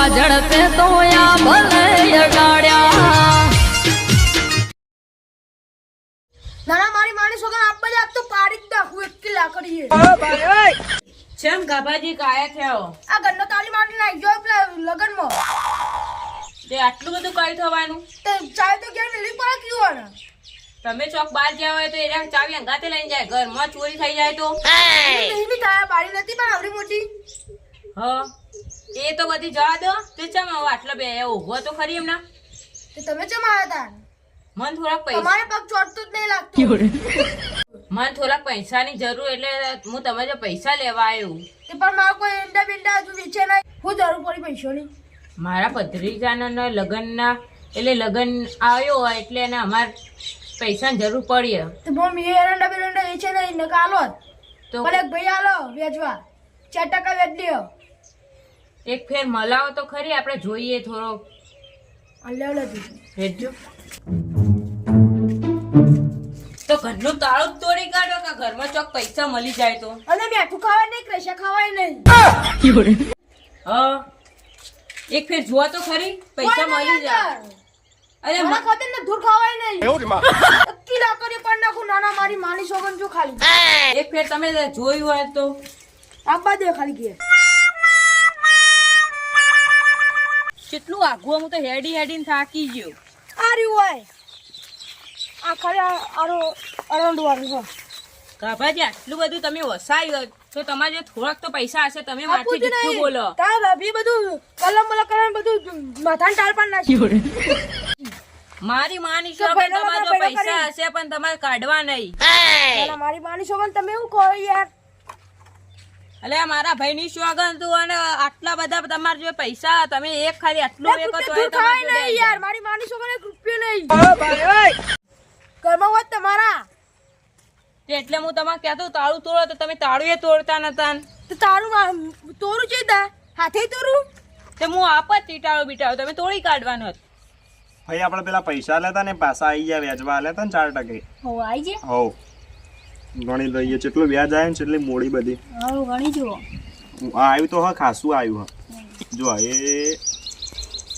હવા પે તો આ ભલે અડાડ્યા નાના મારી માની છોકરા આપવા જ તો પાડી જ ઓ ભાઈ ઓય છેમ ગાભાજી કાયા થયો આ ગન્નો તાલી મારી નાખી ગયો પેલા લગનમાં. તે આટલું બધું કાઈ થવાનું? તે ચાય તો ક્યાં મિલી પર કયું ને તમે ચોક બહાર ગયા હોય તો એ ચાવી અંગાતે લઈને જાય. ઘરમાં ચોરી થઈ જાય તો? નહીં બી તારા બારી નથી પણ આવડી મોટી. હ. એ તો બધી જવા દો. તે ચમ આટલો બે ઊભો તો ખરી એમના. તે તમે ચમ આવ્યા હતા મન થોડાક પૈસા તમારે પગ ચોટતું જ નહીં લાગતું. મન થોડાક પૈસાની જરૂર એટલે હું તમે જો પૈસા લેવા આવ્યું તે પણ મારા કોઈ ઈંડા બિંડા હજુ વેચે નહીં. હું જરૂર પડી પૈસાની મારા ભત્રીજાના લગ્નના એટલે લગ્ન આવ્યો હોય એટલે એને અમાર પૈસાની જરૂર પડી તો પણ મેં એરંડા બિરંડા વેચે નહીં ને કાલો તો પણ એક ભાઈ આલો વેચવા ચાર ટકા વેચ લ્યો. એક ફેર મલાવો તો ખરી આપણે જોઈએ થોડો. અલ્યા તો ઘરનું તાળું જ તોડી કાઢો કે ઘરમાં ચોક પૈસા મળી જાય તો? અને બેઠું ખાવાય નહીં ક્રેશા ખાવાય નહીં. હા. એક ફેર જોવા તો ખરી પૈસા મળી જાય. અરે ખાતે ને ધૂળ ખાવાય નહીં. અક્કી લાકડી પણ નાખું નાના મારી માની સોગન જો ખાલી. એક ફેર તમે જોયું હોય તો. આપવા દે ખાલી કે કેટલું આઘું હું તો હેડી હેડીને થાકી ગયો. આ રહ્યું હોય. આ ખાલી આરો અરંડું વાળું હોય ગાભાજી આટલું બધું તમે વસાયું તો તમારે જે થોડાક તો પૈસા હશે તમે માથે આપું જ જુઠ્ઠું નહીં. બોલો. તારા ભાભી બધું કલમ બલમ કરીને બધું માથાને ટાળ પણ નાખી. મારી માની છો પણ તમારે પૈસા હશે પણ તમારે કાઢવા નહીં. મારી માની સોગન તમે એવું કહો યાર. એટલે મારા ભાઈની શોગન તું અને આટલા બધા તમારા જો પૈસા તમે એક ખાલી આટલું એક તો યાર. મારી માની સોગન એક રૂપિયો નહીં. ઘરમાં હોત તમારા. એટલે હું તમારે કહેતો તાળું તોડો તો તમે તાળું એ તોડતા નતા તો તારું તોરું છે દા. હાથે તોરું. તે હું આપત ટીટાળો બીટાળું તમે તોડી કાઢવાનું હતો. ભાઈ આપણે પેલા પૈસા લેતા ને પાછા આવી ગયા વ્યાજવા લેતા ને ચાર ટકે. હો આઈ જે હો ગણી લઈએ. જેટલું વ્યાજ આવે ને એટલી મોડી બધી. ગણી જુઓ. આ આવ્યું તો હા ખાસું આવ્યું હા. જો એ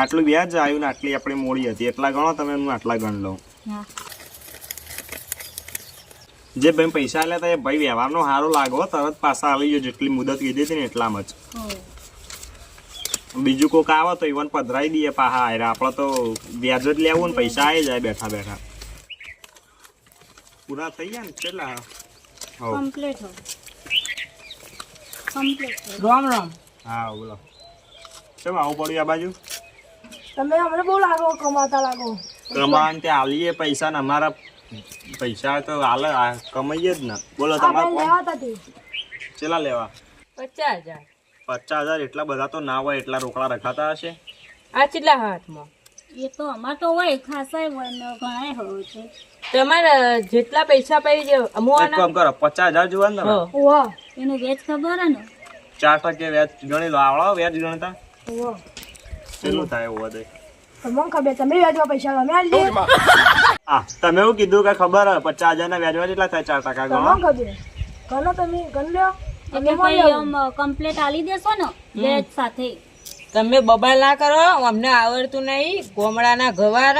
આટલું વ્યાજ આવ્યું ને આટલી આપણી મોડી હતી. એટલા ગણો તમે હું આટલા ગણ લઉં જે ભાઈ પૈસા લેતા એ ભાઈ વ્યવહારનો સારો લાગો તરત પાછા આવી ગયો. જેટલી મુદત કીધી હતી ને એટલામાં જ. બીજું કોઈક આવે તો ઇવન પધરાઈ દઈએ પાહા આયરા. આપણે તો વ્યાજ જ લેવું ને પૈસા આવી જાય બેઠા બેઠા. પૂરા થઈ ગયા ને કેટલા કમ્પ્લીટ હો. કમ્પ્લીટ રામ રામ. હા બોલો. કેમ આવું પડ્યું આ બાજુ? તમે અમને બહુ લાગો કમાતા લાગો. કમાન તે આલીએ પૈસા ને અમારા પૈસા તો હાલ કમાઈએ જ ને. બોલો તમારે ભાઈ લેવા હતા ચેલા લેવા? પચાસ હજાર. પચાસ હજાર એટલા બધા તો ના હોય એટલા રોકડા રખાતા હશે? આ કેટલા હાથમાં? એ તો અમાર તો હોય ખાસા હોય ને ઘણા હોય છે તમારે જેટલા પૈસા પડી જે અમુવાના? કામ કરો પચાસ હજાર જોવા ને ઓહો એનો વેચ ખબર ને? ચાર ટકે વ્યાજ ગણી લો આવડો વેચ ગણતા. ઓહો કેટલું થાય ઓવા દે તમને ખબર તમે વેચવા પૈસા તમે આલી હા તમે એવું કીધું કે ખબર હે પચાસ હજાર ના વેચવા કેટલા થાય ચાર ટકા તમને ગણો ખબર. ગણો તમે ગણ લ્યો. તમે કોઈ આમ કમ્પ્લેટ આલી દેશો ને વેચ સાથે. તમે બબાલ ના કરો અમને આવડતું નહીં ગોમડાના ગવાર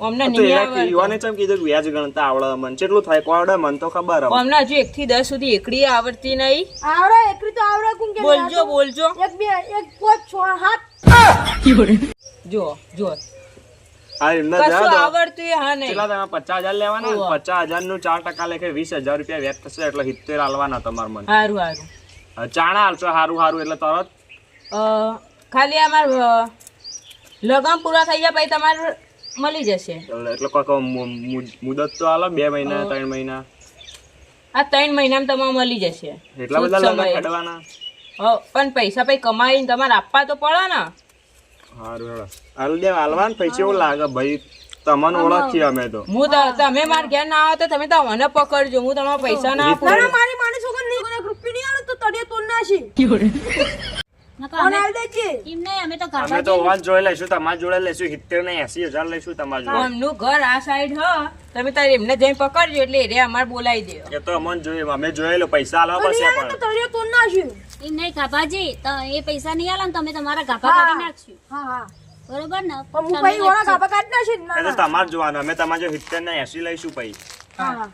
અમને નહીં એના આવડતું. યુવાને ચમ કીધું વ્યાજ ગણતા આવડે મને કેટલું થાય કોઈ મને તો ખબર હે અમને હજુ એક થી દસ સુધી એકડી આવડતી નહીં. આવડે તો આવડે કું કે બોલજો બોલજો. જો જો. ચાણા હાલશો સારું સારું એટલે તરત? ખાલી અમાર લગન પૂરા થઈ ગયા પછી તમારે મળી જશે. એટલે મુ- મુદત તો હાલો બે મહિના ત્રણ મહિના. આ ત્રણ મહિનામાં તમારે મળી જશે. એટલા બધા લગ્ન કાઢવાના હો, પણ પૈસા પછી કમાઈને તમારે આપવા તો પડે ને. સારું હેડો હાલ દે હાલવાન પૈસા એવું લાગે ભાઈ તમને ઓળખી અમે તો. હું તો તમે મારા ઘેર ના આવો તો તમે તો મને પકડજો. હું તમારા પૈસા ના આપું. મારી નહીં એક રૂપિયો નહીં આવે તો તડિયા તોડ નાશી અમે તો જોઈ લઈશું તમારા જોડે લઈશું સિત્તેર ને એસી હજાર લઈશું તમારા જોડે. એમનું ઘર આ સાઈડ હ. તમે તારે એમને જઈને પકડજો એટલે એ અમારે બોલાવી દે. એ તો અમને જોઈએ અમે જોયેલું પૈસા આલવા પડશે નહીં આવે તો પણ તળિયે એમ નહીં ગાભાજી તો એ પૈસા નહીં આલે તમે તમારા ગાભા કાઢી નાખશું. હા હા. બરોબર ને? પણ હું તમે ઓળા ગાભા કાઢી નાખીશ એ તો ના, ના. તમારે જોવાનું અમે તમારા જો સિત્તેર ને એસી લઈશું પછી. હા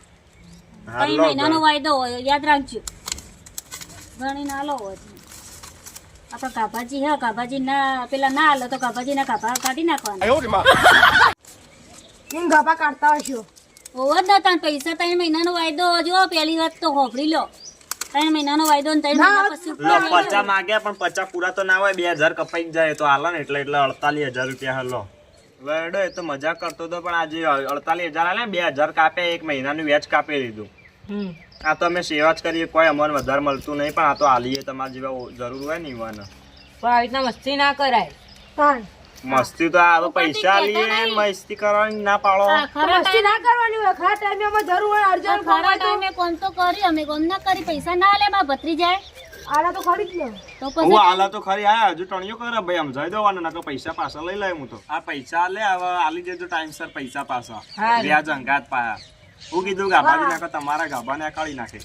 મહિનાનો વાયદો યાદ રાખજો. ગણી ના લો હોય. હા ના પેલા ના હાલો તો ગાભાજી ના ગાભા કાઢી નાખવાના. એમ ગાભા કાઢતા હશો? ઓવર ના ત્રણ પૈસા ત્રણ મહિનાનો વાયદો જો પહેલી વાત તો હોભરી લો. ત્રણ મહિનાનો વાયદો ને ત્રણ મહિના પછી પચા માંગ્યા પણ પચા પૂરા તો ના હોય બે હજાર કપાઈ જાય તો હાલો ને એટલે એટલે અડતાલીસ હજાર રૂપિયા હાલો. વેડો એ તો મજાક કરતો હતો પણ આજે અડતાલીસ હજાર હાલે બે હજાર કાપે એક મહિનાનું વ્યાજ કાપી દીધું હમ. આ તો અમે સેવા જ કરીએ કોઈ અમારે વધારે મળતું નહીં પણ આ તો હાલીએ તમારે જેવા જરૂર હોય ને ઈવાના. પણ આવી રીતના મસ્તી ના કરાય. હા મસ્તી તો આ પૈસા લઈએ મસ્તી કરવાની ના પાડો. મસ્તી ના કરવાની હોય ખરા ટાઈમે અમે જરૂર હોય આ અર્જન્ટ ખરા ટાઈમે કોણ તો કરી અમે કોણ ના કરી પૈસા ના લે માં ભત્રી જાય. આલા તો ખરી જ તો હું આલા તો ખરી હા હજુ ટણિયો કરે ભાઈ સમજાઈ ના તો પૈસા પાછા લઈ લે હું તો. આ પૈસા લે હવે આલી દેજો ટાઈમસર પૈસા પાછા. વ્યાજ અંગાત પાયા. હું કીધું ગાભાજી નાખો તમારા ગાભાને કાઢી નાખે.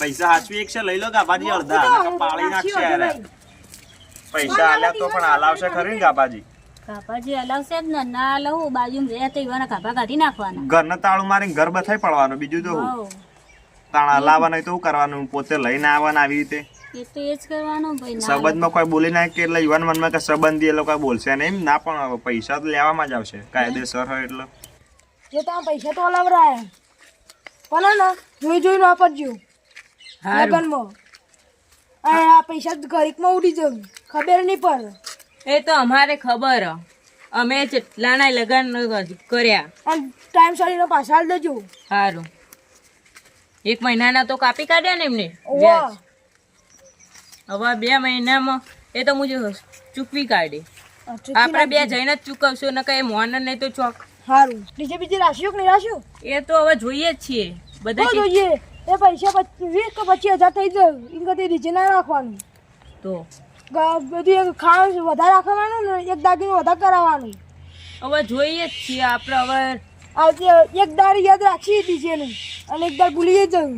પૈસા હાચવી એક છે લઈ લો ગાભાજી અડધા પાળી નાખશે યાર પૈસા આલ્યા તો પણ હલાવશે ખરી ને ગાભાજી ગાભાજી હલાવશે જ ને ના હલાવું બાજુ રહે તો એવાના ગાભા કાઢી નાખવાના. ઘરને તાળું મારીને ઘર બથાઈ પડવાનું બીજું તો. તાણ હલાવવાનું તો શું કરવાનું પોતે લઈને આવવાનું આવી રીતે. એ તો એ જ કરવાનું ભાઈ સંબંધમાં કોઈ બોલી નાખે એટલે યુવાન મનમાં કે સંબંધી એ લોકો બોલશે ને ના પણ પૈસા તો લેવામાં જ આવશે. કાયદેસર હોય એટલે. જો તમે પૈસા તો અલાવરાય. પણ ને જોઈ જોઈ વાપરજો. લગનમાં. આ પૈસા ઘડીકમાં ઉડી જવું ખબર નહીં પડે. એ તો અમારે ખબર. હ. અમે જેટલાના લગન કર્યા. અને ટાઈમ સારીને પાછા આલી દેજો. સારું એક મહિનાના તો કાપી કાઢ્યા ને એમને. હવે બે મહિનામાં એ તો મુજબ ચૂકવી કાઢી. આપણે બે જઈને જ ચૂકવશું ને કઈ મોન નહીં તો ચોક. સારું બીજે બીજી રાશિઓ કે નહીં રાશિઓ? એ તો હવે જોઈએ જ છીએ. બધા જોઈએ. એ પૈસા વીસ કે પચીસ હજાર થઈ જાય. એમ કદી નીચે ના રાખવાનું. તો? બધી એક વધારે રાખવાનું ને એક દાગીનું વધારે કરાવવાનું. હવે જોઈએ જ છીએ. આપણે હવે આ જે એક દાડ યાદ રાખી ડીજેનું અને એક દાડ ભૂલી જવું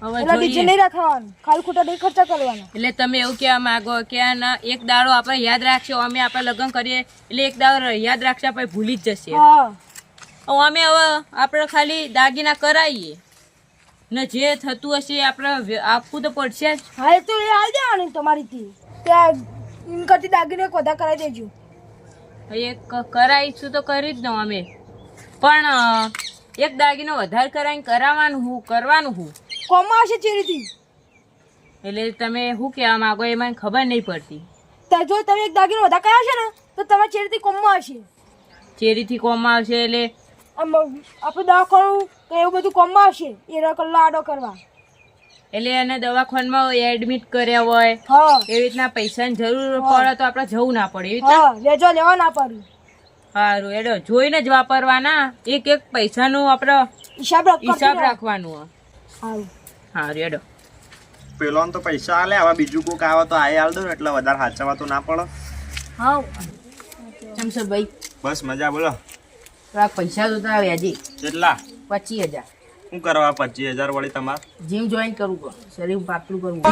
એટલે ડીજે નહીં રાખવાનું. ખાલી ખોટા નહીં ખર્ચા કરવાના. એટલે તમે એવું કહેવા માંગો કે ના એક દાડો આપણે યાદ રાખશો અમે આપણે લગ્ન કરીએ એટલે એક દાડો યાદ રાખશે આપણે ભૂલી જ જશે. અમે હવે આપણે ખાલી દાગીના કરાવીએ ને જે થતું હશે આપણે આપવું તો પડશે જ. હા તો એ હાલ દેવાની તમારીથી. ત્યાં કરતી દાગીને વધારે કરાવી દેજો. એ કરાવીશું તો કરી જ દઉં અમે. પણ એક દાગીનો વધારે કરાવીને કરાવવાનું હું કરવાનું હું. કોમાં હશે ચેરીથી એટલે તમે શું કહેવા માંગો એ મને ખબર નહીં પડતી. જો તમે એક દાગીનો વધારે છે ને તો તમે ચેરીથી કોમમાં હશે ચેરીથી કોમમાં આવશે એટલે આપણે દવાખાનું એવું બધું કોમમાં આવશે એ રકલ્લો આડો કરવા. એટલે એને દવાખાનામાં એડમિટ કર્યા હોય એવી રીતના પૈસાની જરૂર પડે તો આપણે જવું ના પડે એવી રીતના? લેજો લેવા ના પડે. સારું એડો જોઈને જ વાપરવાના એક એક પૈસાનું આપણે હિસાબ હિસાબ રાખવાનું. હોય. સારું સારું એડો પેલો તો પૈસા આલે હવે બીજું કોક આવે તો આય આલ દો ને એટલે વધારે હાચવા તો ના પડે. ચમસર ભાઈ બસ મજા બોલો. આ પૈસા તો તારા વ્યાજે. કેટલા? પચીસ હજાર. શું કરવા પચીસ હજાર વળી તમારે? જીમ જોઈન કરવું શરીર પાતળું કરવું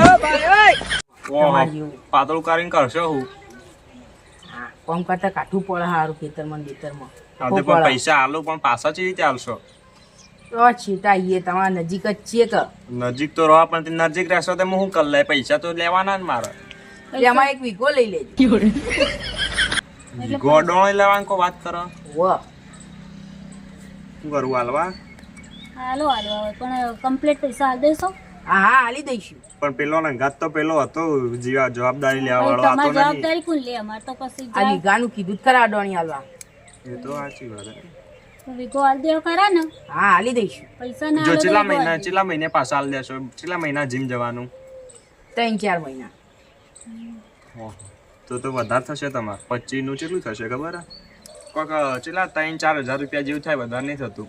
પાતળું કરીને કરશો હું? હા કોમ કરતા કાઠું પડે સારું ખેતરમાં ખેતરમાં હા, પૈસા આલો પણ પાછા ચી રીતે આલશો? તો છીટાઈએ તમારા નજીક જ છીએ કે? નજીક તો રહો પણ નજીક રહેશો તો હું કર લે? પૈસા તો લેવાના જ મારે. એમાં એક વીઘો લઈ લેજો. ગોડો લેવાની કો વાત કરો? વાહ શું કરું હાલવા? હાલો હાલવા પણ કમ્પ્લીટ પૈસા હાલ દેશો હા હા હાલી દઈશું. પણ પેલો નંગાત તો પેલો હતો જીવા જવાબદારી લેવા વાળો હતો જવાબદારી કોણ લે? અમાર તો પછી આ વીઘાનું કીધું જ ખરા ડોણી હાલવા. એ તો સાચી વાત તો વીઘો હાલ દેવો ખરા ને. હા હાલી દઈશું. પૈસા ના જો હાલો તો છેલ્લા વીઘો હાલ મહિના પાછા હાલ દેશો? છેલ્લા મહિના જીમ જવાનું? ત્રણ ચાર મહિના. તો તો વધારે થશે તમારે. પચીસનું કેટલું થશે ખબર કોક કેટલા ત્રણ ચાર હજાર રૂપિયા જેવું થાય વધારે નહીં થતું.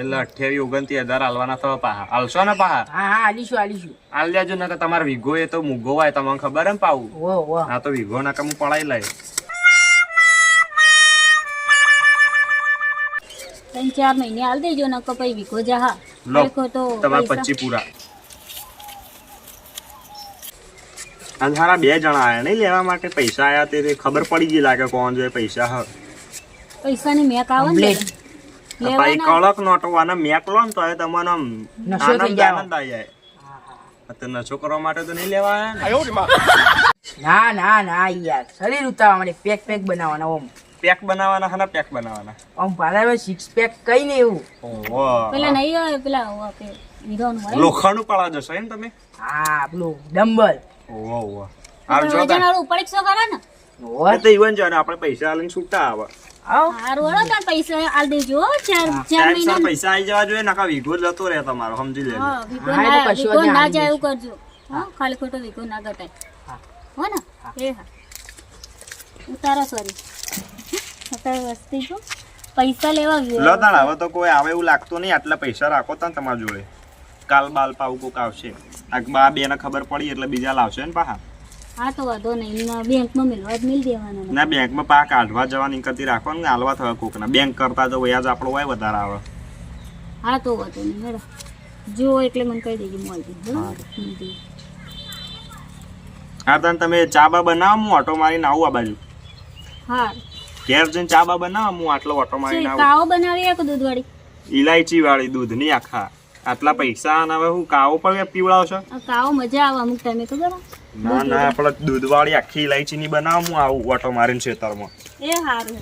એટલે અઠ્યાવીસ ઓગણત્રીસ હજાર હાલવાના થવા પાહા. હાલશો ને પાહા? હા હા આલીશું આલીશું. હાલ દેજો ને તમારે વીઘો એ તો મૂઘો હોય તમને ખબર એમ પાવું? હા તો વીઘો ના હું પડાઈ લઈ ત્રણ ચાર મહિને હાલ દેજો ને કપાઈ વીઘો જા હા લો તો તમારે પચી પૂરા. અંધારા બે જણા આયા નહીં લેવા માટે પૈસા આયા તે ખબર પડી ગઈ લાગે કોણ જોઈએ પૈસા હ. પૈસાની મેક આવે ને ભાઈ કળક કડક નોટો આને મેક લો ને તો એ તમને નશો આનંદ આનંદ આવી જાય. તો નશો કરવા માટે તો નહીં લેવા આયા ના? ના ના યાર. શરીર ઉતારવા માટે પેક પેક બનાવવાના ઓમ. પેક બનાવવાના હના પેક બનાવવાના. આમ પાછા સિક્સ પેક કઈ ને એવું. ઓહો. પેલા નહીં હોય પેલા ઓ આપે. લોખંડનું પડા જશો એમ તમે? હા પેલું ડમ્બલ. ઓહો ઓહો. તો જો વજન વાળું ઉપર એકસો કરે ને. ઓર તો ઈવન જો આપણે પૈસા આલીને છૂટા આવે. આવ. હારું વાળો તાર પૈસા આલ દેજો ચાર ચાર મહિના પૈસા આવી જવા જોઈએ નકા વીઘો જતો રહે તમારો સમજી લેજો. હા તો ના જાય એવું કરજો. હા ખાલી ખોટો વીઘો ના ગટાય હા. હો ને? એ હા. ઉતારો સોરી અત્યારે વસ્તી જો. પૈસા લેવા લો તાણ હવે તો કોઈ આવે એવું લાગતું નહીં. આટલા પૈસા રાખો તા તમારા જોડે. કાલ બાલ પાવ કોક આવશે. આ બા બે ખબર પડી એટલે બીજા લાવશે ને પાહા હા તો વાંધો નહીં. ના બેંકમાં મિલવા જ મિલ દેવાના. ના બેંકમાં પા કાઢવા જવાની કરતી રાખો ને હાલવા થવા કોક ના બેંક કરતા તો વ્યાજ આપણો હોય વધારે આવે. હા તો વાંધો નહીં. હેડો. જો એટલે મને કહી દેજો મળી હા. તાન તમે ચા બા બનાવો હું ઓટો મારીને આવું આ બાજુ. હા. ઘેર જઈને ચા બા બનાવો હું આટલો ઓટો મારી ના કાવો બનાવી એક દૂધવાળી? ઈલાયચી વાળી દૂધની આખા. આટલા પૈસા અને હવે હું કાવો પણ પીવડાવશો કાવો મજા આવે અમુક ટાઈમે ખબર હે? ના ના આપણે દૂધવાળી આખી ઇલાયચીની બનાવો હું આવું ઓટો મારીને ખેતરમાં. એ સારું